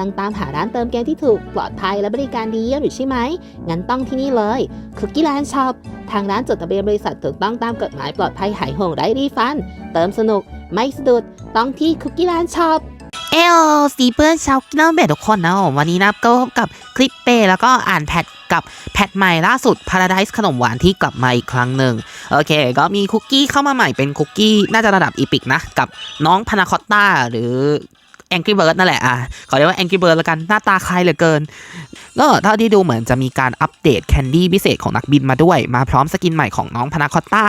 ำลังตามหาร้านเติมเกมที่ถูก ปลอดภัยและบริการดีเยี่ยมอยู่ใช่ไหม งั้นต้องที่นี่เลยคุกกี้แลนด์ช็อปทางร้านจดทะเบียนบริษัทถูกต้องตามกฎหมายปลอดภัยหายห่วงไร้รีฟัน เติมสนุก ไม่สะดุด ต้องที่คุกกี้แลนด์ช็อปเอลสีเพื่อนชาวกินเบทุกคนนะวันนี้นะก็พบกับคลิปเปแล้วก็อ่านแพทกับแพทใหม่ล่าสุด Paradise ขนมหวานที่กลับมาอีกครั้งหนึ่งโอเค ก็มีคุกกี้เข้ามาใหม่เป็นคุกกี้น่าจะระดับอีพิกนะ กับน้องพานาคอตตาหรือ Angry Bird นั่นแหละอะขอเรียกว่า Angry Bird แล้วกันหน้าตาคล้ายเหลือเกิน ก็เท่าที่ดูเหมือนจะมีการอัปเดตแคนดี้พิเศษของนักบินมาด้วย มาพร้อมสกินใหม่ของน้องพานาคอตตา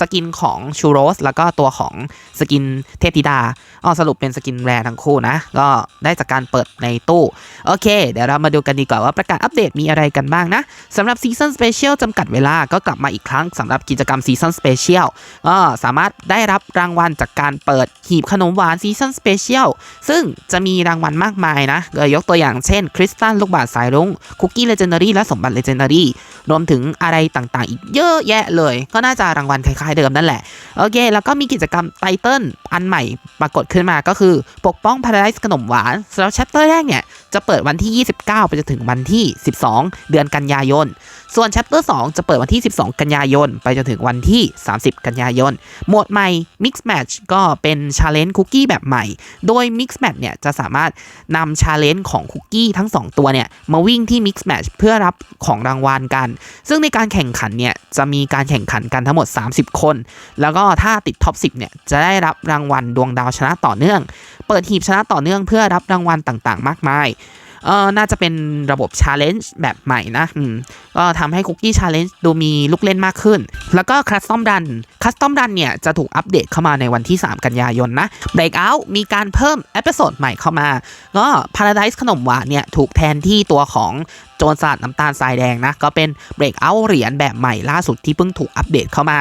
สกินของชูโรสแล้วก็ตัวของสกินเทพธิดาอ๋อสรุปเป็นสกินแรร์ทั้งคู่นะ ก็ได้จากการเปิดในตู้ โอเค เดี๋ยวเรามาดูกันดีกว่าว่าประกาศอัปเดตมีอะไรกันบ้างนะสำหรับซีซันสเปเชียลจำกัดเวลาก็กลับมาอีกครั้งสำหรับกิจกรรมซีซันสเปเชียลก็สามารถได้รับรางวัลจากการเปิดหีบขนมหวานซีซันสเปเชียลซึ่งจะมีรางวัลมากมายนะเออยกตัวอย่างเช่นคริสตัลลูกบาศก์สายรุ้งคุกกี้เลเจนดารี่และสมบัติเลเจนดารี่ รวมถึงอะไรต่างๆ อีกเยอะแยะเลย ก็น่าจะรางวัลคล้ายๆเดิมนั่นแหละ โอเค แล้วก็มีกิจกรรมไตเติ้ลอันใหม่ปรากฏขึ้นมาก็คือปกป้องพาราไดส์ขนมหวานสำหรับแชปเตอร์แรกเนี่ย จะเปิดวันที่ 29 ไปจนถึงวันที่ 12 เดือนกันยายน ส่วนแชปเตอร์2จะเปิดวันที่ 12 กันยายน ไปจนถึงวันที่ 30 กันยายน โหมดใหม่ Mix Match ก็เป็น Challenge Cookie แบบใหม่ โดย Mix Match เนี่ยจะสามารถนำ Challenge ของคุกกี้ทั้ง 2 ตัวเนี่ยมาวิ่งที่ Mix Match เพื่อรับของรางวัลกันซึ่งในการแข่งขันเนี่ยจะมีการแข่งขันกันทั้งหมด 30 คน แล้วก็ถ้าติดท็อป 10 เนี่ยจะได้รับรางวัลดวงดาวชนะต่อเนื่อง เปิดหีบชนะต่อเนื่องเพื่อรับรางวัลต่างๆ มากมาย เออน่าจะเป็นระบบ Challenge แบบใหม่นะอืมก็ทำให้ Cookie Challenge ดูมีลูกเล่นมากขึ้น แล้วก็ Custom Run Custom Run เนี่ย จะถูกอัปเดตเข้ามาในวันที่ 3 กันยายนนะ Breakout มีการเพิ่มเอพิโซดใหม่เข้ามา ก็ Paradise ขนมหวานเนี่ย ถูกแทนที่ตัวของโจรสลัดน้ำตาลทรายแดงนะ ก็เป็น Breakout เหรียญแบบใหม่ล่าสุดที่เพิ่งถูกอัปเดตเข้ามา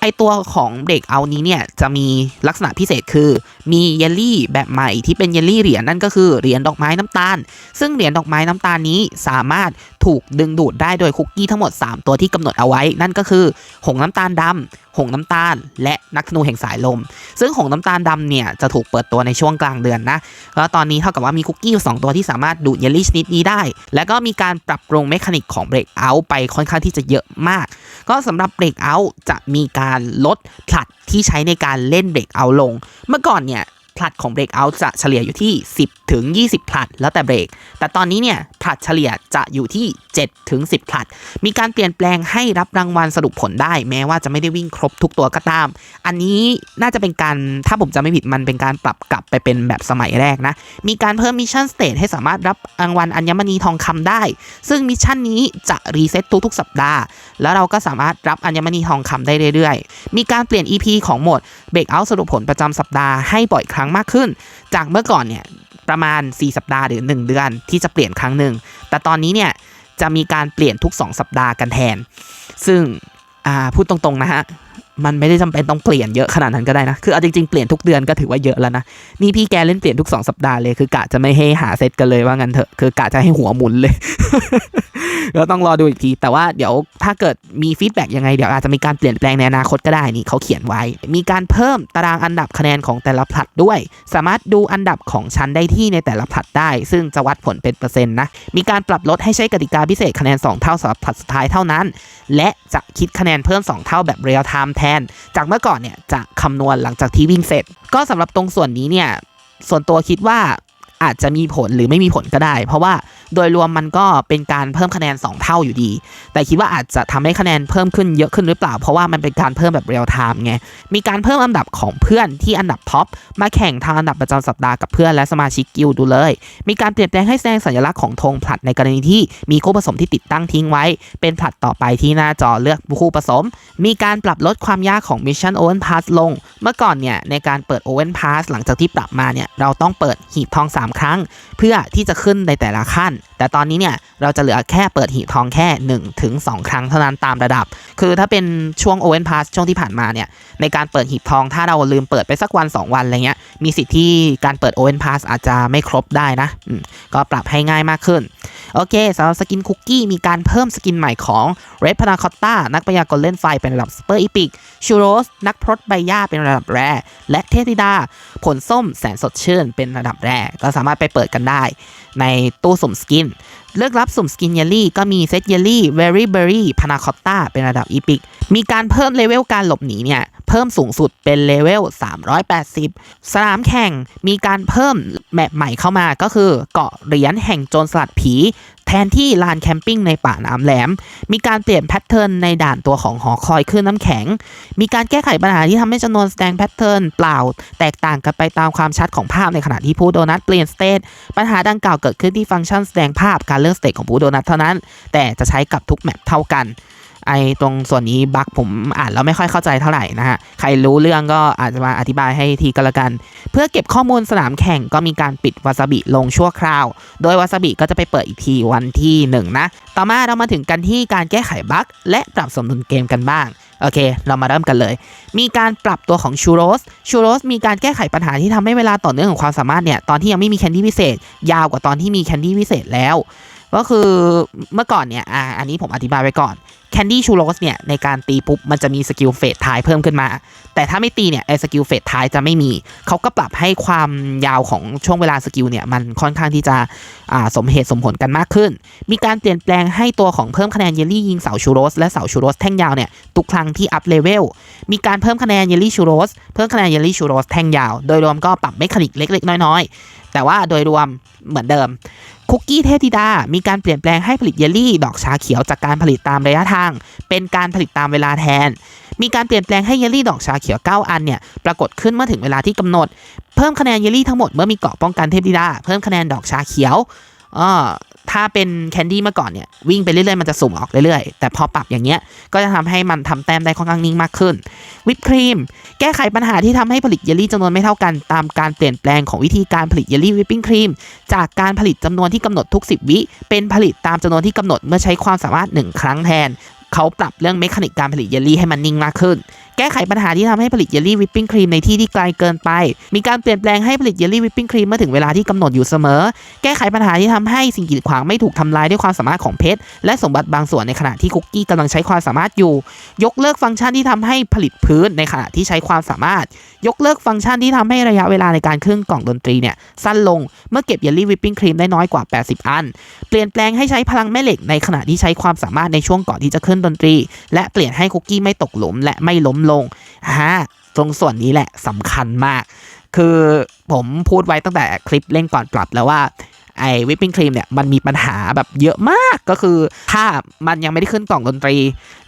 ไอตัวของเบรกเอานี้เนี่ยจะมีลักษณะพิเศษคือ มีเยลลี่แบบใหม่ที่เป็นเยลลี่เหรียญนั่นก็คือเหรียญดอกไม้น้ำตาล ซึ่งเหรียญดอกไม้น้ำตาลนี้สามารถถูกดึงดูดได้โดยคุกกี้ทั้งหมด 3 ตัวที่กำหนดเอาไว้ นั่นก็คือ หงน้ำตาลดำหงน้ำตาล และนักธนูแห่งสายลม ซึ่งหงน้ำตาลดำเนี่ยจะถูกเปิดตัวในช่วงกลางเดือนนะแล้วตอนนี้เท่ากับว่ามีคุกกี้อยู่สองตัวที่สามารถดูดเยลลี่ชนิดนี้ได้ แล้วก็มีการปรับปรุงเมคานิกของเบรกเอาไปค่อนข้างที่จะเยอะมาก ก็สำหรับเบรกเอาจะมีการลดผลัดที่ใช้ในการเล่นเบรกเอาลง เมื่อก่อนเนี่ย ผลัดของเบรกเอาท์จะเฉลี่ยอยู่ที่ 10 ถึง 20 ผลัด แล้วแต่เบรก แต่ตอนนี้เนี่ยผลัดเฉลี่ยจะอยู่ที่ 7 ถึง 10 ผลัด มีการเปลี่ยนแปลงให้รับรางวัลสรุปผลได้ แม้ว่าจะไม่ได้วิ่งครบทุกตัวก็ตาม อันนี้น่าจะเป็นการถ้าผมจำไม่ผิดมันเป็นการปรับกลับไปเป็นแบบสมัยแรกนะ มีการเพิ่มมิชชั่นสเตทให้สามารถรับรางวัลอัญมณีทองคำได้ ซึ่งมิชชั่นนี้จะรีเซ็ตทุกๆสัปดาห์ แล้วเราก็สามารถรับอัญมณีทองคำได้เรื่อยๆ มีการเปลี่ยน EP ของโหมดเบรกเอาสรุปผลประจำสัปดาห์ให้บ่อยครั้งมากขึ้น จากเมื่อก่อนเนี่ยประมาณ 4 สัปดาห์หรือ 1 เดือนที่จะเปลี่ยนครั้งหนึ่ง แต่ตอนนี้เนี่ยจะมีการเปลี่ยนทุก 2 สัปดาห์กันแทน ซึ่งพูดตรงๆนะฮะ มันไม่ได้จำเป็นต้องเปลี่ยนเยอะขนาดนั้นก็ได้นะ คือเอาจริงๆ เปลี่ยนทุกเดือนก็ถือว่าเยอะแล้วนะ นี่พี่แกเล่นเปลี่ยนทุก 2 สัปดาห์เลย คือกะจะไม่ให้หาเซตกันเลยว่างั้นเถอะ คือกะจะให้หัวหมุนเลย ก็ต้องรอดูอีกที แต่ว่าเดี๋ยวถ้าเกิดมีฟีดแบ็กยังไง เดี๋ยวอาจจะมีการเปลี่ยนแปลงในอนาคตก็ได้นี่เขาเขียนไว้ มีการเพิ่มตารางอันดับคะแนนของแต่ละผลัดด้วย สามารถดูอันดับของชั้นได้ที่ในแต่ละผลัดได้ ซึ่งจะวัดผลเป็นเปอร์เซ็นต์นะ มีการปรับลดให้ใช้กติกาพิเศษคะแนน 2 เท่าสำหรับผลัดสุดท้ายเท่านั้น และจะคิดคะแนนเพิ่ม 2 เท่าแบบเรียลไทม์แทน จากเมื่อก่อนเนี่ยจะคำนวณหลังจากที่วิ่งเสร็จ ก็สำหรับตรงส่วนนี้เนี่ยส่วนตัวคิดว่า อาจจะมีผลหรือไม่มีผลก็ได้ เพราะว่าโดยรวมมันก็เป็นการเพิ่มคะแนน 2 เท่าอยู่ดี แต่คิดว่าอาจจะทำให้คะแนนเพิ่มขึ้นเยอะขึ้นหรือเปล่า เพราะว่ามันเป็นการเพิ่มแบบเรียลไทม์ไง มีการเพิ่มอันดับของเพื่อนที่อันดับท็อปมาแข่งทางอันดับประจำสัปดาห์กับเพื่อนและสมาชิกกิลดูเลย มีการเปลี่ยนแปลงให้แสดงสัญลักษณ์ของธงผลัดในกรณีที่มีคู่ผสมที่ติดตั้งทิ้งไว้ เป็นผลัดต่อไปที่หน้าจอเลือกคู่ผสม มีการปรับลดความยากของ Mission Owen Pass ลง เมื่อก่อนเนี่ยในการเปิด Owen Pass หลังจากที่ปรับมาเนี่ยเราต้องเปิดหีบทอง3ครั้งเพื่อที่จะขึ้นในแต่ละขั้น แต่ตอนนี้เนี่ยเราจะเหลือแค่เปิดหีบทองแค่1ถึง2ครั้งเท่านั้นตามระดับ คือถ้าเป็นช่วง Owen Pass ช่วงที่ผ่านมาเนี่ยในการเปิดหีบทองถ้าเราลืมเปิดไปสักวัน 2 วันอะไรเงี้ยมีสิทธิ์ที่การเปิด Owen Pass อาจจะไม่ครบได้นะก็ปรับให้ง่ายมากขึ้น โอเคสำหรับสกินคุกกี้มีการเพิ่มสกินใหม่ของ Red Panna Cotta นักพยากรเล่นไฟเป็นระดับ Super Epic ชูโรสนักพรตใบหญ้าเป็นระดับแร่และเทพธิดาผลส้มแสนสดชื่นเป็นระดับแร่ก็สามารถไปเปิดกันได้ในตู้สุ่มสกิน เลือกรับสุ่มสกินเยลลี่ก็มีเซตเยลลี่เวอรี่เบอรี่พานาคอตตาเป็นระดับอีพิก มีการเพิ่มเลเวลการหลบหนีเนี่ย เพิ่มสูงสุดเป็นเลเวล 380 สนามแข่งมีการเพิ่มแมปใหม่เข้ามาก็คือเกาะเหรียญแห่งโจรสลัดผี แทนที่ลานแคมปิ้งในป่าน้ำแหลม มีการเปลี่ยนแพทเทิร์นในด่านตัวของหอคอยขึ้นน้ำแข็ง มีการแก้ไขปัญหาที่ทำให้จำนวนแสดงแพทเทิร์นเปล่า แตกต่างกันไปตามความชัดของภาพในขณะที่ผู้โดนัทเปลี่ยนสเตตปัญหาดังกล่าวเกิดขึ้นที่ฟังก์ชันแสดงภาพการเลือกสเตตของผู้โดนัทเท่านั้น แต่จะใช้กับทุกแมปเท่ากัน ไอตรงส่วนนี้บั๊กผมอ่านแล้วไม่ค่อยเข้าใจเท่าไหร่นะฮะ ใครรู้เรื่องก็อาจจะมาอธิบายให้ทีก็แล้วกัน เพื่อเก็บข้อมูลสนามแข่งก็มีการปิดวาซาบิลงชั่วคราว โดยวาซาบิก็จะไปเปิดอีกทีวันที่หนึ่งนะ ต่อมาเรามาถึงกันที่การแก้ไขบั๊กและปรับสมดุลเกมกันบ้างโอเค เรามาเริ่มกันเลย มีการปรับตัวของชูโรส ชูโรสมีการแก้ไขปัญหาที่ทำให้เวลาต่อเนื่องของความสามารถเนี่ย ตอนที่ยังไม่มีแคนดี้พิเศษ ยาวกว่าตอนที่มีแคนดี้พิเศษแล้ว ก็คือเมื่อก่อนเนี่ย อ่า อันนี้ผมอธิบายไว้ก่อน แคนดี้ชูโรสเนี่ยในการตีปุ๊บมันจะมีสกิลเฟสท้ายเพิ่มขึ้นมา แต่ถ้าไม่ตีเนี่ยไอ้สกิลเฟสท้ายจะไม่มีเขาก็ปรับให้ความยาวของช่วงเวลาสกิลเนี่ยมันค่อนข้างที่จะอ่าสมเหตุสมผลกันมากขึ้น มีการเปลี่ยนแปลงให้ตัวของเพิ่มคะแนนเยลลี่ยิงเสาชูโรสและเสาชูโรสแท่งยาวเนี่ยทุกครั้งที่อัพเลเวลมีการเพิ่มคะแนนเยลลี่ชูโรสเพิ่มคะแนนเยลลี่ชูโรสแท่งยาว โดยรวมก็ปรับเมคานิกเล็ก ๆ น้อยๆแต่ว่าโดยรวมเหมือนเดิม คุกกี้เทพธิดา มีการเปลี่ยนแปลงให้ผลิตเยลลี่ ดอกชาเขียวจากการผลิตตามระยะทาง เป็นการผลิตตามเวลาแทน มีการเปลี่ยนแปลงให้เยลลี่ดอกชาเขียว 9 อันเนี่ยปรากฏขึ้นเมื่อถึงเวลาที่กำหนด เพิ่มคะแนนเยลลี่ทั้งหมดเมื่อมีเกราะป้องกันเทพธิดา เพิ่มคะแนนดอกชาเขียวอ่า ถ้าเป็นแคนดี้เมื่อก่อนเนี่ยวิ่งไปเรื่อยๆมันจะสุ่มออกเรื่อยๆ แต่พอปรับอย่างเงี้ยก็จะทำให้มันทำแต้มได้ค่อนข้างนิ่งมากขึ้น วิปครีม แก้ไขปัญหาที่ทำให้ผลิตเยลลี่จำนวนไม่เท่ากัน ตามการเปลี่ยนแปลงของวิธีการผลิตเยลลี่วิปปิ้งครีมจากการผลิตจำนวนที่กำหนดทุก 10 วิ เป็นผลิตตามจำนวนที่กำหนดเมื่อใช้ความสามารถ 1 ครั้งแทน เขาปรับเรื่องเมคานิกการผลิตเยลลี่ให้มันนิ่งมากขึ้น แก้ไขปัญหาที่ทำให้ผลิตเยลลี่วิปปิ้งครีมในที่ที่ไกลเกินไป มีการเปลี่ยนแปลงให้ผลิตเยลลี่วิปปิ้งครีมเมื่อถึงเวลาที่กำหนดอยู่เสมอ แก้ไขปัญหาที่ทำให้สิ่งกีดขวางไม่ถูกทำลายด้วยความสามารถของเพชรและสมบัติบางส่วนในขณะที่คุกกี้กำลังใช้ความสามารถอยู่ ยกเลิกฟังก์ชันที่ทำให้ผลิตพื้นในขณะที่ใช้ความสามารถ ยกเลิกฟังก์ชันที่ทำให้ระยะเวลาในการเครื่องกล่องดนตรีเนี่ยสั้นลงเมื่อเก็บเยลลี่วิปปิ้งครีมได้น้อยกว่า 80 อัน เปลี่ยนแปลงให้ใช้พลังแม่เหล็กในขณะที่ใช้ความสามารถในช่วงก่อนที่จะขึ้นดนตรี และเปลี่ยนให้คุกกี้ไม่ตกหลุมและไม่ล้มลงฮ่าตรงส่วนนี้แหละสำคัญมาก คือผมพูดไว้ตั้งแต่คลิปเล่นก่อนปรับแล้วว่าไอ้วิปปิ้งครีมเนี่ยมันมีปัญหาแบบเยอะมากก็คือถ้ามันยังไม่ได้ขึ้นกล่องดนตรี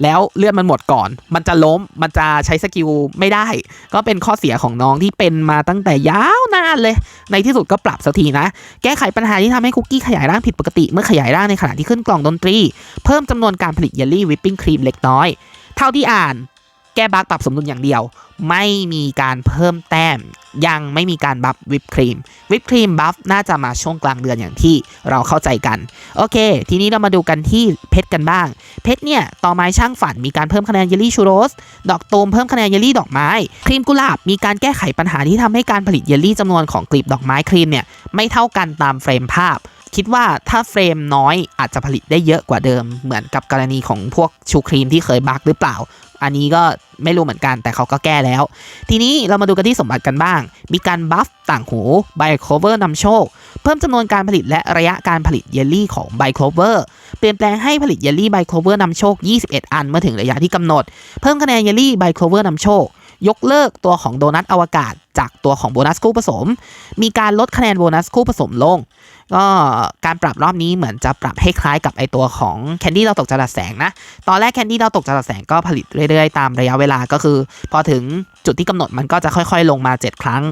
แล้วเลือดมันหมดก่อน มันจะล้มมันจะใช้สกิลไม่ได้ ก็เป็นข้อเสียของน้องที่เป็นมาตั้งแต่ยาวนานเลย ในที่สุดก็ปรับสักทีนะ แก้ไขปัญหาที่ทำให้คุกกี้ขยายร่างผิดปกติ เมื่อขยายร่างในขณะที่ขึ้นกล่องดนตรี เพิ่มจำนวนการผลิตเยลลี่วิปปิ้งครีมเล็กน้อย เท่าที่อ่าน แก้บั๊กปรับสมดุลอย่างเดียว ไม่มีการเพิ่มแต้ม ยังไม่มีการบัฟวิปครีม วิปครีมบัฟน่าจะมาช่วงกลางเดือนอย่างที่เราเข้าใจกัน โอเค ทีนี้เรามาดูกันที่เพชรกันบ้าง เพชรเนี่ย ต่อไม้ช่างฝันมีการเพิ่มคะแนนเยลลี่ชูโรส ดอกตูมเพิ่มคะแนนเยลลี่ดอกไม้ ครีมกุหลาบมีการแก้ไขปัญหาที่ทำให้การผลิตเยลลี่จำนวนของกลีบดอกไม้ครีมเนี่ยไม่เท่ากันตามเฟรมภาพ คิดว่าถ้าเฟรมน้อยอาจจะผลิตได้เยอะกว่าเดิม เหมือนกับกรณีของพวกชูครีมที่เคยบักหรือเปล่า อันนี้ก็ไม่รู้เหมือนกันแต่เขาก็แก้แล้ว ทีนี้เรามาดูกันที่สมบัติกันบ้าง มีการบัฟต่างหูไบโครเวอร์นำโชค เพิ่มจำนวนการผลิตและระยะการผลิตเยลลี่ของไบโครเวอร์เปลี่ยนแปลงให้ผลิตเยลลี่ไบโครเวอร์นำโชค 21 อันเมื่อถึงระยะที่กำหนด เพิ่มคะแนนเยลลี่ไบโครเวอร์นำโชคยกเลิกตัวของโดนัทอวกาศ จากตัวของโบนัสคู่ผสม มีการลดคะแนนโบนัสคู่ผสมลง ก็การปรับรอบนี้เหมือนจะปรับให้คล้ายกับไอตัวของแคนดี้เราตกจรัสแสงนะ ตอนแรกแคนดี้เราตกจรัสแสงก็ผลิตเรื่อยๆ ตามระยะเวลาก็คือ พอถึงจุดที่กำหนดมันก็จะค่อยๆ ลงมา 7 ครั้ง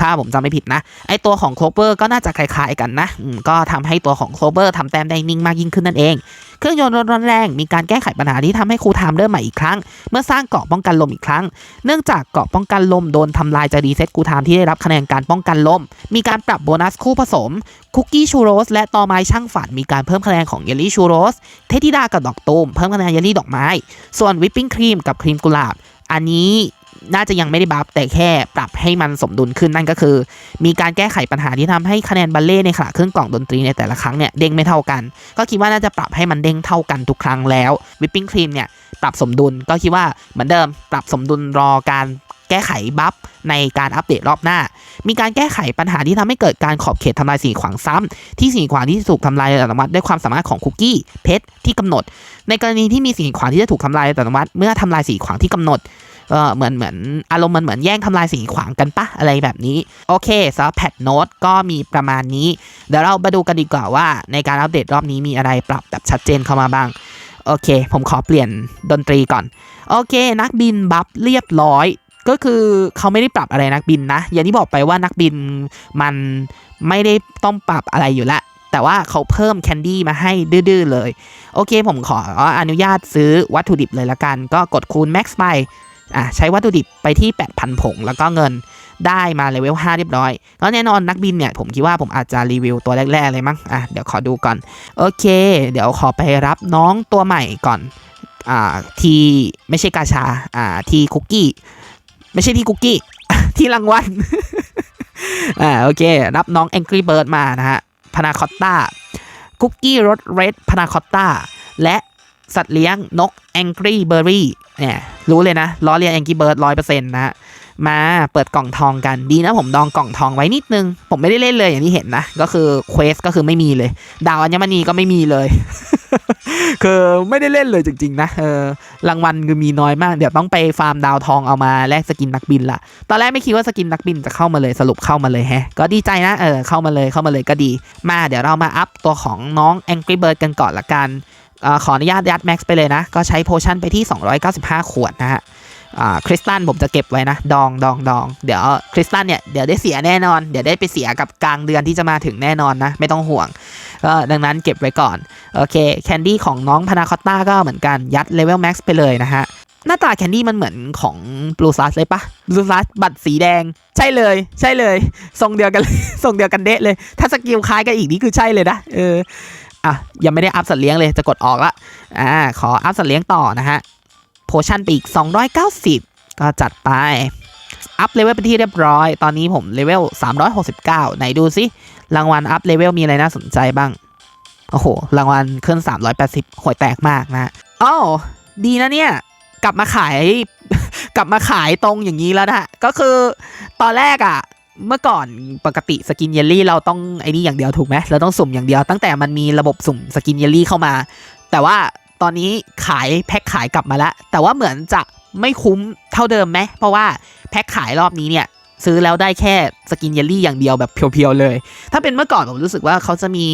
ถ้าผมจำไม่ผิดนะ ไอตัวของโคเ o อร์ก็น่าจะคล้ายๆกันนะก็ทำให้ตัวของโคเ o อร์ทำแต้มได้นิ่งมากยิ่งขึ้นนั่นเอง เครื่องยนต์ร้อนแรงมีการแก้ไขปัญหาที่ทำให้ครูไทม์เริ่มใหม่อีกครั้ง เมื่อสร้างเกาะป้องกันลมอีกครั้ง เนื่องจากเกาะป้องกันลมโดนทำลายจะรีเซ็ตครูไทม์ที่ได้รับคะแนนการป้องกันลม มีการปรับโบนัสคู่ผสม คุกกี้ชูโรสและตอไม้ช่างฝัน มีการเพิ่มคะแนนของเยลลี่ชูโรส เทธิดากับดอกตูมเพิ่มคะแนนเยลลี่ดอกไม้ ส่วนวิปปิ้งครีมกับครีมกุหลาบ อันนี้ น่าจะยังไม่ได้บัฟแต่แค่ปรับให้มันสมดุลขึ้นนั่นก็คือ มีการแก้ไขปัญหาที่ทำให้คะแนนบัลเล่ในขณะเครื่องกล่องดนตรีในแต่ละครั้งเนี่ยเด้งไม่เท่ากัน ก็คิดว่าน่าจะปรับให้มันเด้งเท่ากันทุกครั้งแล้ววิปปิ้งครีมเนี่ยปรับสมดุลก็คิดว่าเหมือนเดิม ปรับสมดุลรอการแก้ไขบัฟในการอัปเดตรอบหน้า มีการแก้ไขปัญหาที่ทำให้เกิดการขอบเขตทำลายสิ่งขวางซ้ำที่สิ่งขวางที่ถูกทำลายโดยอัตโนมัติด้วยความสามารถของคุกกี้เพชรที่กำหนด ในกรณีที่มีสิ่งขวางที่จะถูกทำลายโดยอัตโนมัติเมื่อทำลายสิ่งขวางที่กำหนด เออเหมือนเหมือนอารมณ์มันเหมือนแย่งทำลายสิ่งขวางกันปะอะไรแบบนี้ โอเคสำหรับแพทโน้ตก็มีประมาณนี้ เดี๋ยวเรามาดูกันดีกว่าว่า ในการอัปเดตรอบนี้มีอะไรปรับแบบชัดเจนเข้ามาบ้าง โอเค ผมขอเปลี่ยนดนตรีก่อน โอเค นักบินบัฟเรียบร้อยก็คือเขาไม่ได้ปรับอะไรนักบินนะ อย่างที่บอกไปว่านักบินมันไม่ได้ต้องปรับอะไรอยู่ละ แต่ว่าเขาเพิ่มแคนดี้มาให้ดื้อๆเลย โอเคผมขออนุญาตซื้อวัตถุดิบเลยละกัน ก็กดคูณ max ไป อะใช้วัตถุดิบไปที่ 8,000 ผง แล้วก็เงินได้มาเลเวล 5 เรียบร้อย ก็แน่นอนนักบินเนี่ย ผมคิดว่าผมอาจจะรีวิวตัวแรก ๆ เลยมั้งอะเดี๋ยวขอดูก่อน โอเค เดี๋ยวขอไปรับน้องตัวใหม่ก่อนอ่าที่ไม่ใช่กาชาอ่าที่คุกกี้ ไม่ใช่ที่คุกกี้ ที่รางวัลอ่าโอเค รับน้อง Angry Bird มานะฮะพานาคอตตาคุกกี้รสเรดพานาคอตตาและ สัตว์เลี้ยงนก Angry Berry เนี่ยรู้เลยนะล้อเลียน Angry Bird ร้อยเปอร์เซ็นต์นะมาเปิดกล่องทองกันดีนะผมดองกล่องทองไว้นิดนึง ผมไม่ได้เล่นเลยอย่างที่เห็นนะ ก็คือเควสก็คือไม่มีเลย ดาวอัญมณีก็ไม่มีเลย คือไม่ได้เล่นเลยจริง ๆ นะเออรางวัลคือมีน้อยมาก เดี๋ยวต้องไปฟาร์มดาวทองเอามาแลกสกินนักบินละตอนแรกไม่คิดว่าสกินนักบินจะเข้ามาเลยสรุปเข้ามาเลยแฮะ ก็ดีใจนะเออเข้ามาเลยเข้ามาเลยก็ดี มาเดี๋ยวเรามาอัพตัวของน้อง Angry Bird กันก่อนละกัน ขออนุญาตยัดแม็กซ์ไปเลยนะ ก็ใช้โพชั่นไปที่ 295 ขวดนะฮะคริสตัลผมจะเก็บไว้นะ ดองดองดองเดี๋ยวคริสตัลเนี่ยเดี๋ยวได้เสียแน่นอน เดี๋ยวได้ไปเสียกับกลางเดือนที่จะมาถึงแน่นอนนะ ไม่ต้องห่วงก็ดังนั้นเก็บไว้ก่อน โอเค แคนดี้ของน้องพานาคอตต้าก็เหมือนกัน ยัดเลเวลแม็กซ์ไปเลยนะฮะ หน้าตาแคนดี้มันเหมือนของบลูซัสเลยปะบลูซัสบัตรสีแดง ใช่เลย ใช่เลย ทรงเดียวกันเลยทรงเดียวกันเดะเลย ถ้าสกิลคล้ายกันอีกนี่คือใช่เลยนะ เออ อะยังไม่ได้อัพสัตว์เลี้ยงเลยจะกดออกละอ่าขออัพสัตว์เลี้ยงต่อนะฮะโพชั่นไปอีก 290 ก็จัดไป อัพเลเวลเป็นที่เรียบร้อย ตอนนี้ผมเลเวล 369 ไหนดูซิรางวัลอัพเลเวลมีอะไรน่าสนใจบ้าง โอ้โห รางวัลขึ้น 380ห่วยแตกมากนะอ้าวดีนะเนี่ย กลับมาขายกลับมาขายตรงอย่างนี้แล้วนะก็คือตอนแรกอะ เมื่อก่อนปกติสกินเยลลี่เราต้องไอ้นี่อย่างเดียวถูกไหมเราต้องสุ่มอย่างเดียวตั้งแต่มันมีระบบสุ่มสกินเยลลี่เข้ามา แต่ว่าตอนนี้ขายแพ็คขายกลับมาแล้วแต่ว่าเหมือนจะไม่คุ้มเท่าเดิมไหมเพราะว่าแพ็คขายรอบนี้เนี่ย ซื้อแล้วได้แค่สกินเยลลี่อย่างเดียวแบบเพียวๆเลย ถ้าเป็นเมื่อก่อนผมรู้สึกว่าเขาจะมี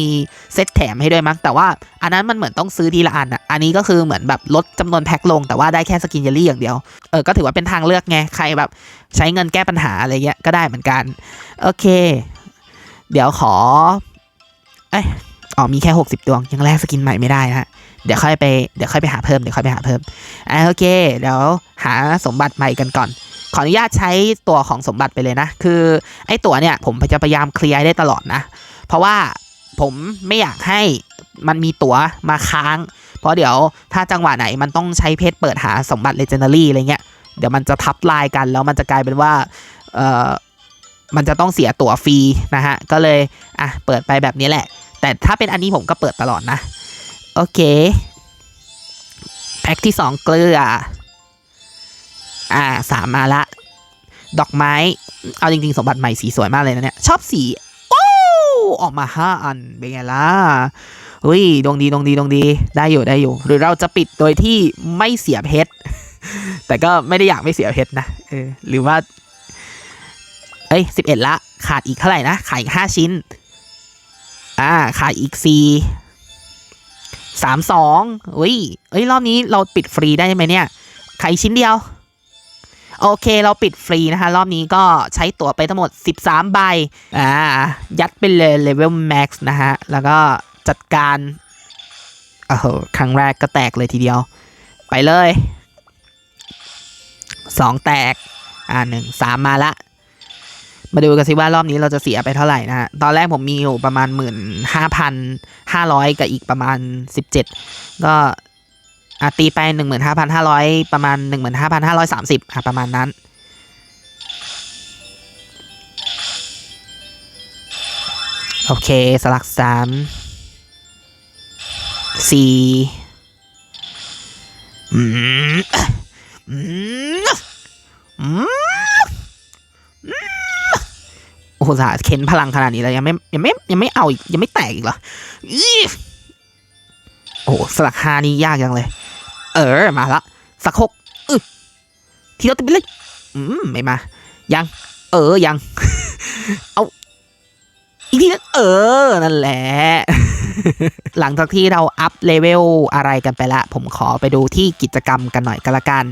เซตแถมให้ด้วยมั้งแต่ว่าอันนั้นมันเหมือนต้องซื้อทีละอันอะอันนี้ก็คือเหมือนแบบลดจำนวนแพ็คลง แต่ว่าได้แค่สกินเยลลี่อย่างเดียวเออก็ถือว่าเป็นทางเลือกไงใครแบบใช้เงินแก้ปัญหาอะไรเงี้ยก็ได้เหมือนกันโอเค เดี๋ยวขอเอ้ยอ๋อมีแค่ 60 ดวงยังแลกสกินใหม่ไม่ได้นะฮะเดี๋ยวค่อยไปเดี๋ยวค่อยไปหาเพิ่มเดี๋ยวค่อยไปหาเพิ่มอ่าโอเคเดี๋ยวหาสมบัติใหม่กันก่อน ขออนุญาตใช้ตัวของสมบัติไปเลยนะ คือไอ้ตัวเนี่ยผมจะพยายามเคลียร์ได้ตลอดนะ เพราะว่าผมไม่อยากให้มันมีตั๋วมาค้าง เพราะเดี๋ยวถ้าจังหวะไหนมันต้องใช้เพชรเปิดหาสมบัติเลเจนดารี่อะไรเงี้ย เดี๋ยวมันจะทับลายกันแล้วมันจะกลายเป็นว่า เอ่อ มันจะต้องเสียตั๋วฟรีนะฮะ ก็เลย อะ เปิดไปแบบนี้แหละ แต่ถ้าเป็นอันนี้ผมก็เปิดตลอดนะ โอเค แพ็คที่สองเกลือ อ่าสามมาละ ดอกไม้ เอาจริง ๆ สมบัติใหม่สีสวยมากเลยนะเนี่ย ชอบสี โอ้ออกมาห้าอัน เป็นไงล่ะเฮ้ยดวงดีดวงดีดวงดีได้อยู่ได้อยู่ หรือเราจะปิดโดยที่ไม่เสียเพชรแต่ก็ไม่ได้อยากไม่เสียเพชรนะเออหรือว่า เอ้ยสิบเอ็ดละ ขาดอีกเท่าไหร่นะ ขาดอีกห้าชิ้น อ่า ขาดอีกสี่สามสองเฮ้ยเอ้ย รอบนี้เราปิดฟรีได้ไหมเนี่ย ขายชิ้นเดียว โอเคเราปิดฟรีนะคะ รอบนี้ก็ใช้ตั๋วไปทั้งหมด 13 ใบอ่ายัดไปเลยเลเวลแม็กซ์นะฮะ แล้วก็จัดการโอ้โหครั้งแรกก็แตกเลยทีเดียว ไปเลยสองแตก อ่าหนึ่งสามมาละ มาดูกันสิว่ารอบนี้เราจะเสียไปเท่าไหร่นะฮะ ตอนแรกผมมีอยู่ประมาณหมื่นห้าพันห้าร้อยกับอีกประมาณสิบเจ็ดก็ อะตีไปหนึ่งหมื่นห้าพันห้าร้อยประมาณหนึ่งหมื่นห้าพันห้าร้อยสามสิบอะประมาณนั้น โอเค สลักสามสี่อืมอืมอืมโอ้โหเข็นพลังขนาดนี้แล้ว ยังไม่ยังไม่ยังไม่เอาอีก ยังไม่แตกอีกเหรอ โอ้สลักหานี่ยากจังเลย ออ มาละ สักหกอึทีเราติดไปเลย อืม ไม่มา ยัง เออ ยัง เอา อีกทีนึงเออ นั่นแหละ หลังจากที่เราอัพเลเวลอะไรกันไปละ ผมขอไปดูที่กิจกรรมกันหน่อยก็แล้วกัน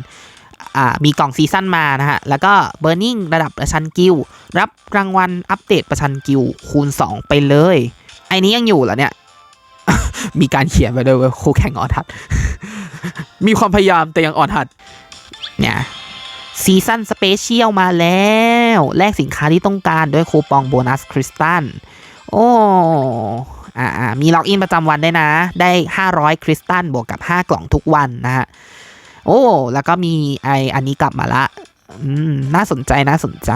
อ่ามีกล่องซีซั่นมานะฮะ แล้วก็เบอร์นิ่งระดับประชันกิลด์รับรางวัลอัปเดตประชันกิลด์คูณ 2 ไปเลย ไอ้นี้ยังอยู่เหรอเนี่ย มีการเขียนไปด้วยว่าคู่แข่งอ่อนหัด มีความพยายามแต่ยังอ่อนหัด เนี่ยซีซั่นสเปเชียลมาแล้ว แลกสินค้าที่ต้องการด้วยคูปองโบนัสคริสตัล โอ้อ่ามีล็อกอินประจำวันได้นะ ได้ 500 คริสตัล บวกกับ 5 กล่องทุกวันนะฮะ โอ้ แล้วก็มีไออันนี้กลับมาละอืมน่าสนใจน่าสนใจ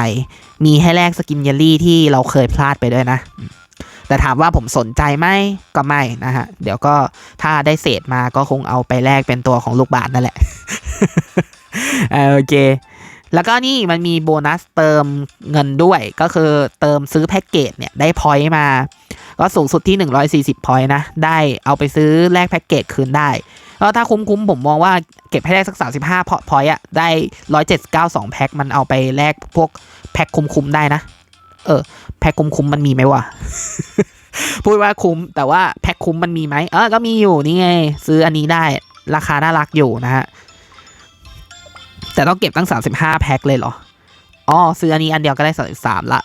มีให้แลกสกินเยลลี่ที่เราเคยพลาดไปด้วยนะ แต่ถามว่าผมสนใจไหมก็ไม่นะฮะ เดี๋ยวก็ถ้าได้เศษมาก็คงเอาไปแลกเป็นตัวของลูกบาทนั่นแหละโอเค แล้วก็นี่มันมีโบนัสเติมเงินด้วยก็คือเติมซื้อแพ็กเกจเนี่ยได้พอยต์มา ก็สูงสุดที่ 140พอยต์นะ ได้เอาไปซื้อแลกแพ็กเกจคืนได้แล้วถ้าคุ้มๆผมมองว่าเก็บให้ได้สัก 35พอพอยต์อะได้ 179 2แพ็คมันเอาไปแลกพวกแพ็คคุ้มๆได้นะ เออ แพ็คคุ้มๆมันมีไหมวะพูดว่าคุ้ม แต่ว่าแพ็คคุ้มมันมีไหมเออก็มีอยู่นี่ไง ซื้ออันนี้ได้ราคาน่ารักอยู่นะฮะ แต่ต้องเก็บตั้ง 35 แพ็คเลยเหรออ๋อซื้ออันนี้อันเดียวก็ได้ 33 ละอะ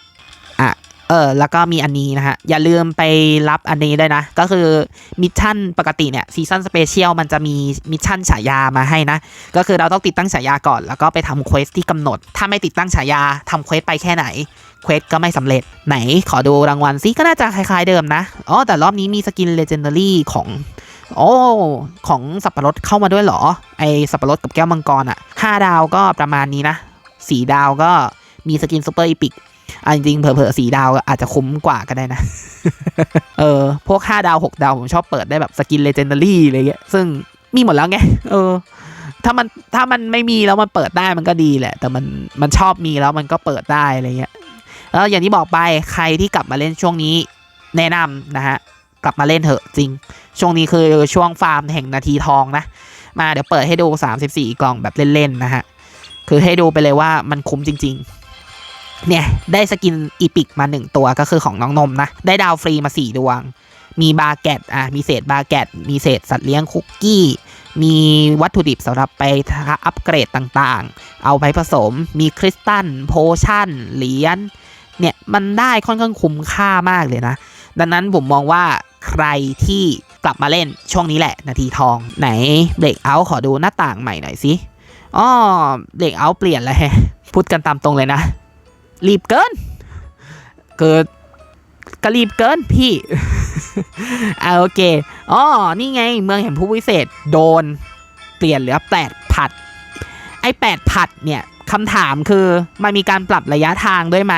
เออแล้วก็มีอันนี้นะฮะ อย่าลืมไปรับอันนี้ด้วยนะ ก็คือมิชชั่นปกติเนี่ยซีซันสเปเชียลมันจะมีมิชชั่นฉายามาให้นะ ก็คือเราต้องติดตั้งฉายาก่อน แล้วก็ไปทำเควสที่กำหนด ถ้าไม่ติดตั้งฉายาทำเควสไปแค่ไหนเควสก็ไม่สำเร็จไหนขอดูรางวัลซิก็น่าจะคล้ายๆเดิมนะอ๋อแต่รอบนี้มีสกินเลเจนดารี่ของโอ้ของสับปะรดเข้ามาด้วยเหรอ ไอสับปะรดกับแก้วมังกรอะห้าดาวก็ประมาณนี้นะสี่ดาวก็มีสกินซูเปอร์อีพิก อันจริงเผลอๆสีดาวอาจจะคุ้มกว่าก็ได้นะ เออ พวก 5 ดาว 6 ดาว ผมชอบเปิดได้แบบสกินเลเจนดารี่อะไรเงี้ย ซึ่งมีหมดแล้วไง เออ ถ้ามันถ้ามันไม่มีแล้วมันเปิดได้มันก็ดีแหละ แต่มันมันชอบมีแล้วมันก็เปิดได้อะไรเงี้ย แล้วอย่างที่บอกไปใครที่กลับมาเล่นช่วงนี้แนะนำนะฮะ กลับมาเล่นเถอะจริง ช่วงนี้คือช่วงฟาร์มแห่งนาทีทองนะ มาเดี๋ยวเปิดให้ดู 34 กล่องแบบเล่นๆนะฮะ คือให้ดูไปเลยว่ามันคุ้มจริง ๆ เนี่ยได้สกินอีพิกมา 1 ตัวก็คือของน้องนมนะ ได้ดาวฟรีมา 4 ดวง มีบาเกตอะมีเศษบาเกตมีเศษสัตว์เลี้ยงคุกกี้ มีวัตถุดิบสำหรับไปอัปเกรดต่างๆ เอาไปผสม มีคริสตัลโพชั่นเหรียญเนี่ยมันได้ค่อนข้างคุ้มค่ามากเลยนะ ดังนั้นผมมองว่าใครที่กลับมาเล่นช่วงนี้แหละ นาทีทองไหนเบรกเอาขอดูหน้าต่างใหม่หน่อยสิอ๋อเบรกเอาเปลี่ยนเลยพูดกันตามตรงเลยนะ รีบเกิน เกิดก็รีบเกินพี่อ่าโอเคอ๋อนี่ไงเมืองแห่งผู้วิเศษ โดน เปลี่ยนเหลือแปดผัด ไอ้แปดผัดเนี่ยคำถามคือมันมีการปรับระยะทางด้วยไหม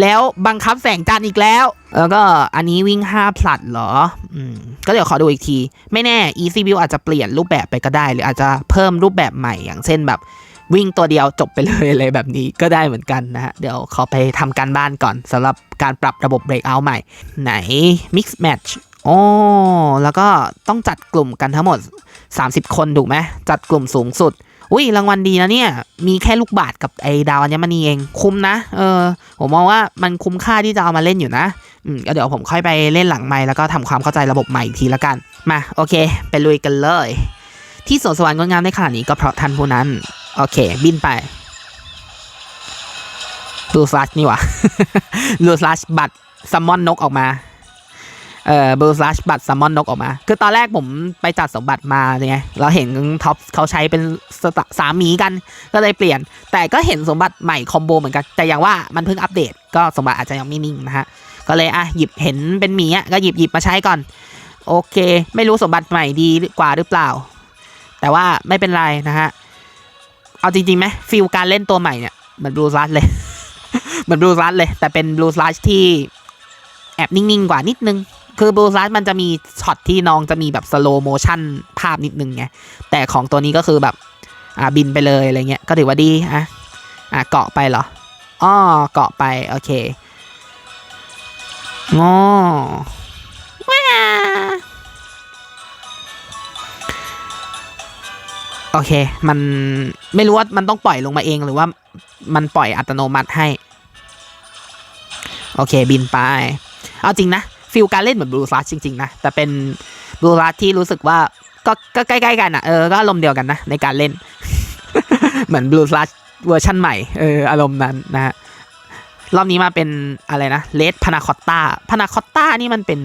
แล้วบังคับแสงจันทร์อีกแล้ว แล้วก็อันนี้วิ่ง5พลัดเหรออืมก็เดี๋ยวขอดูอีกที ไม่แน่ Easy View อาจจะเปลี่ยนรูปแบบไปก็ได้ หรืออาจจะเพิ่มรูปแบบใหม่อย่างเช่นแบบ วิ่งตัวเดียวจบไปเลยอะไรแบบนี้ก็ได้เหมือนกันนะฮะ เดี๋ยวขอไปทำการบ้านก่อนสำหรับการปรับระบบ Breakout ใหม่ ไหน Mix Match อ๋อแล้วก็ต้องจัดกลุ่มกันทั้งหมด 30 คนถูกไหมจัดกลุ่มสูงสุดอุ้ยรางวัลดีนะเนี่ย มีแค่ลูกบาทกับไอ้ดาวอัญมณีเอง คุ้มนะ เออ ผมมองว่ามันคุ้มค่าที่จะเอามาเล่นอยู่นะ อืมก็เดี๋ยวผมค่อยไปเล่นหลังไม้แล้วก็ทำความเข้าใจระบบใหม่อีกทีละกัน มา โอเค ไปลุยกันเลย ที่สวนสวรรค์งดงามได้ขนาดนี้ก็เพราะท่านผู้นั้น โอเค บินไปบลูสลัชนี่หวะบลูสลัชบัตรซัมมอนนกออกมา เอ่อบลูสลัชบัตรซัมมอนนกออกมา คือตอนแรกผมไปจัดสมบัติมาไงเราเห็นท็อปเขาใช้เป็นสสามหมีกัน ก็เลยเปลี่ยน แต่ก็เห็นสมบัติใหม่คอมโบเหมือนกัน แต่อย่างว่ามันเพิ่งอัปเดต ก็สมบัติอาจจะยังไม่นิ่งนะฮะ ก็เลยอะหยิบเห็นเป็นหมีอะก็หยิบหยิบมาใช้ก่อน โอเค ไม่รู้สมบัติใหม่ดีกว่าหรือเปล่า แต่ว่าไม่เป็นไรนะฮะ เอาจริงๆไหมฟิลการเล่นตัวใหม่เนี่ยเหมือนบลูสลัชเลย เหมือนบลูสลัชเลย แต่เป็นบลูสลัชที่แอบนิ่งๆกว่านิดนึง คือบลูซัสมันจะมีช็อตที่น้องจะมีแบบสโลโมชั่นภาพนิดนึงไง แต่ของตัวนี้ก็คือแบบอ่าบินไปเลยอะไรเงี้ย ก็ถือว่าดีอะอะเกาะไปเหรออ้อเกาะไป โอเคงอ โอเค มันไม่รู้ว่ามันต้องปล่อยลงมาเองหรือว่ามันปล่อยอัตโนมัติให้ โอเคบินไป เอาจริงนะฟิลการเล่นเหมือนบลูซัสจริง ๆ นะ แต่เป็นบลูซัสที่รู้สึกว่าก็ก็ใกล้ๆกันอะเออก็อารมณ์เดียวกันนะ ในการเล่น เหมือนบลูซัสเวอร์ชันใหม่เอออารมณ์นั้นนะฮะรอบนี้มาเป็นอะไรนะเลดพานาคอตตาพานาคอตตานี่มันเป็น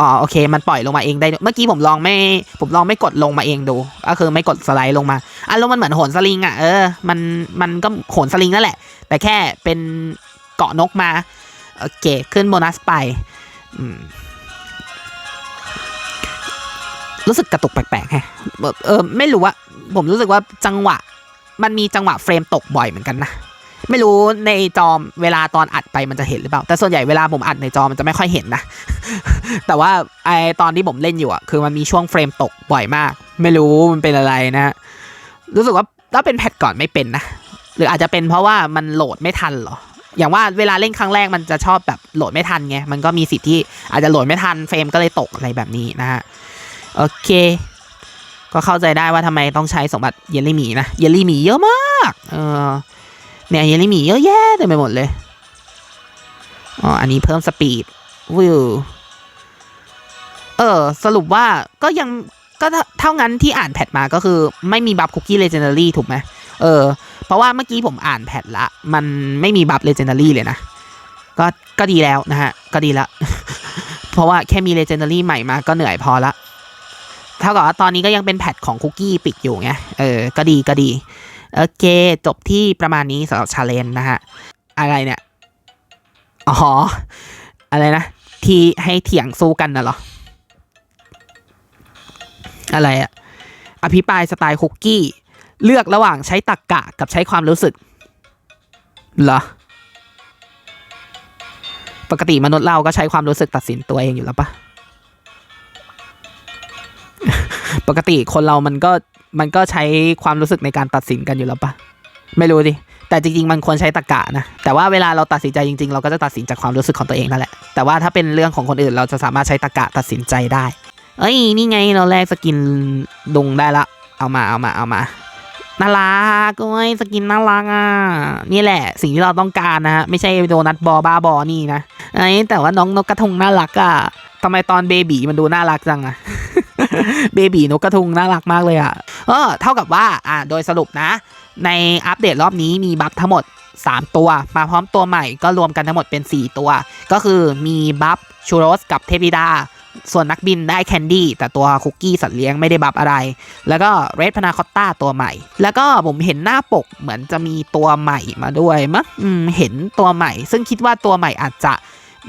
อ๋อโอเค มันปล่อยลงมาเองได้ เมื่อกี้ผมลองไม่ ผมลองไม่กดลงมาเองดู ก็คือไม่กดสไลด์ลงมาอารมณ์มันเหมือนโหนสลิงอะ เออ มัน มันก็โหนสลิงนั่นแหละ แต่แค่เป็นเกาะนกมา โอเค ขึ้นโบนัสไป รู้สึกกระตุกแปลกๆแฮะ เออ ไม่รู้ว่า ผมรู้สึกว่าจังหวะ มันมีจังหวะเฟรมตกบ่อยเหมือนกันนะ ไม่รู้ในจอมเวลาตอนอัดไปมันจะเห็นหรือเปล่า แต่ส่วนใหญ่เวลาผมอัดในจอมันจะไม่ค่อยเห็นนะ แต่ว่าไอตอนที่ผมเล่นอยู่อะคือมันมีช่วงเฟรมตกบ่อยมาก ไม่รู้มันเป็นอะไรนะ รู้สึกว่าถ้าเป็นแพทก่อนไม่เป็นนะ หรืออาจจะเป็นเพราะว่ามันโหลดไม่ทันหรอ อย่างว่าเวลาเล่นครั้งแรกมันจะชอบแบบโหลดไม่ทันไง มันก็มีสิทธิ์ที่อาจจะโหลดไม่ทันเฟรมก็เลยตกอะไรแบบนี้นะฮะ โอเค ก็เข้าใจได้ว่าทำไมต้องใช้สมบัติเยลลี่หมีนะ เยลลี่หมีเยอะมาก เออ เนี่ยเยลลี่มีเยอะแยะเต็มไปหมดเลยอ๋ออันนี้เพิ่มสปีดวิวเออสรุปว่าก็ยังก็เท่างั้นที่อ่านแพทมาก็คือไม่มีบัฟคุกกี้เลเจนดารี่ถูกไหมเออ เพราะว่าเมื่อกี้ผมอ่านแพทละ มันไม่มีบัฟเลเจนดารี่เลยนะ ก็ก็ดีแล้วนะฮะ ก็ดีละ เพราะว่าแค่มีเลเจนดารี่ใหม่มาก็เหนื่อยพอละเท่ากับว่าตอนนี้ก็ยังเป็นแพทของคุกกี้ปิดอยู่ไงเออ ก็ดีก็ดี โอเค จบที่ประมาณนี้สำหรับชาเลนนะฮะ อะไรเนี่ย อ๋อ อะไรนะ ที่ให้เถียงสู้กันน่ะเหรอ อะไรอะอภิปรายสไตล์คุกกี้ เลือกระหว่างใช้ตักกะกับใช้ความรู้สึก เหรอ ปกติมนุษย์เราก็ใช้ความรู้สึกตัดสินตัวเองอยู่แล้วปะปกติคนเรามันก็ มันก็ใช้ความรู้สึกในการตัดสินกันอยู่แล้วปะไม่รู้ดิแต่จริงๆ มันควรใช้ตรรกะนะ แต่ว่าเวลาเราตัดสินใจจริงๆ เราก็จะตัดสินจากความรู้สึกของตัวเองนั่นแหละ แต่ว่าถ้าเป็นเรื่องของคนอื่นเราจะสามารถใช้ตรรกะตัดสินใจได้ เอ้ย นี่ไงเราแลกสกินดุงได้ละ เอามา เอามา เอามา น่ารักโอ้ยสกินน่ารักอะ นี่แหละ สิ่งที่เราต้องการนะฮะ ไม่ใช่โดนัทบอบ้าบอนี่นะไอ้ยแต่ว่าน้องนกกระทงน่ารักอะทำไมตอนเบบีมันดูน่ารักจังอะ เบบีนกกระทุงน่ารักมากเลยอะ เออ เท่ากับว่า อ่า โดยสรุปนะ ในอัปเดตรอบนี้มีบัฟทั้งหมด 3 ตัว มาพร้อมตัวใหม่ก็รวมกันทั้งหมดเป็น 4 ตัว ก็คือมีบัฟชูโรสกับเทพิดา ส่วนนักบินได้แคนดี้แต่ตัวคุกกี้สัตว์เลี้ยงไม่ได้บัฟอะไร แล้วก็เรดพนาคอตตาตัวใหม่ แล้วก็ผมเห็นหน้าปกเหมือนจะมีตัวใหม่มาด้วยมั้งเห็นตัวใหม่ ซึ่งคิดว่าตัวใหม่อาจจะ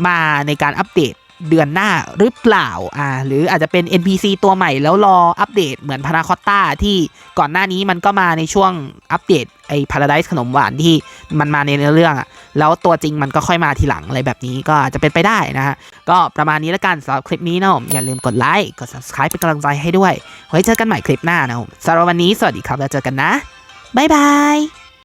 มาในการอัปเดต เดือนหน้าหรือเปล่าอ่าหรืออาจจะเป็น NPC ตัวใหม่แล้วรออัปเดตเหมือนพานาคอตตาที่ก่อนหน้านี้มันก็มาในช่วงอัปเดตไอ้พาราไดส์ขนมหวานที่มันมาในเนื้อเรื่องอะแล้วตัวจริงมันก็ค่อยมาทีหลังอะไรแบบนี้ก็อาจจะเป็นไปได้นะฮะก็ประมาณนี้แล้วกันสำหรับคลิปนี้นะผมอย่าลืมกดไลค์กด subscribe เป็นกำลังใจให้ด้วยไว้เจอกันใหม่คลิปหน้านะผมสำหรับวันนี้สวัสดีครับแล้วเจอกันนะบ๊ายบาย